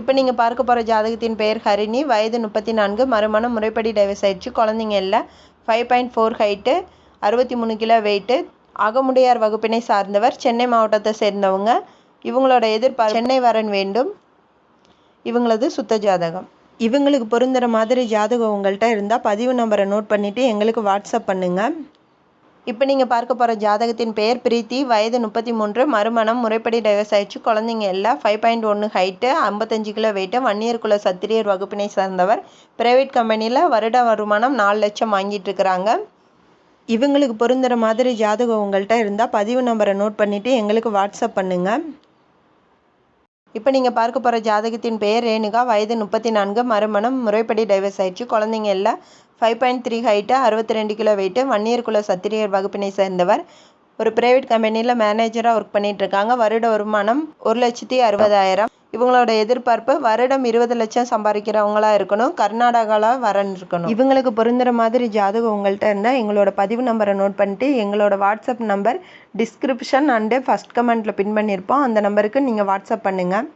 இப்போ நீங்கள் பார்க்க போகிற ஜாதகத்தின் பெயர் ஹரிணி. வயது முப்பத்தி நான்கு மறுமணம் முறைப்படி டைவர்ஸ் ஆயிடுச்சு. குழந்தைங்க இல்லை. ஃபைவ் பாயிண்ட் ஃபோர் ஹைட்டு அறுபத்தி மூணு கிலோ வெயிட்டு அகமுடையார் வகுப்பினை சார்ந்தவர் சென்னை மாவட்டத்தை சேர்ந்தவங்க. இவங்களோட எதிர்பார்ப்பு சென்னை வரன் வேண்டும். இவங்களது சுத்த ஜாதகம். இவங்களுக்கு பொருந்துகிற மாதிரி ஜாதகம் உங்கள்கிட்ட இருந்தால் பதிவு நம்பரை நோட் பண்ணிவிட்டு எங்களுக்கு வாட்ஸ்அப் பண்ணுங்கள் இப்போ நீங்கள் பார்க்க போகிற ஜாதகத்தின் பெயர் பிரீத்தி வயது முப்பத்தி மூன்று மறுமணம் முறைப்படி டைவர்ஸ் ஆயிடுச்சு. குழந்தைங்க எல்லாம் ஃபைவ் பாயிண்ட் ஒன்று ஹைட்டு ஐம்பத்தஞ்சு கிலோ வெயிட்டு வன்னியர் குல சத்திரியர் வகுப்பினை சார்ந்தவர். பிரைவேட் கம்பெனியில் வருட வருமானம் நாலு லட்சம் வாங்கிட்டு இருக்கிறாங்க. இவங்களுக்கு பொருந்துகிற மாதிரி ஜாதகம் உங்கள்கிட்ட இருந்தால் பதிவு நம்பரை நோட் பண்ணிவிட்டு எங்களுக்கு வாட்ஸ்அப் பண்ணுங்கள் இப்போ நீங்கள் பார்க்க போகிற ஜாதகத்தின் பெயர் ரேணுகா. வயது முப்பத்தி நான்கு மறுமணம். முறைப்படி டைவர்ஸ் ஆயிடுச்சு. குழந்தைங்க எல்லாம் ஃபைவ் பாயிண்ட் த்ரீ ஹைட்டு அறுபத்தி ரெண்டு கிலோ வெயிட்டு வன்னியர் குல சத்திரியர் வகுப்பினை சேர்ந்தவர். ஒரு பிரைவேட் கம்பெனியில் மேனேஜராக ஒர்க் பண்ணிகிட்ருக்காங்க வருட வருமானம் ஒரு லட்சத்தி அறுபதாயிரம். இவங்களோட எதிர்பார்ப்பு வருடம் இருபது லட்சம் சம்பாதிக்கிறவங்களா இருக்கணும் கர்நாடகாவில் வரன் இருக்கணும். இவங்களுக்கு பொருந்துகிற மாதிரி ஜாதகம் உங்கள்கிட்ட இருந்தால் எங்களோட பதிவு நம்பரை நோட் பண்ணிட்டு எங்களோட WhatsApp number description and first கமெண்ட்டில் பின் பண்ணியிருப்போம். அந்த நம்பருக்கு நீங்கள் வாட்ஸ்அப் பண்ணுங்கள்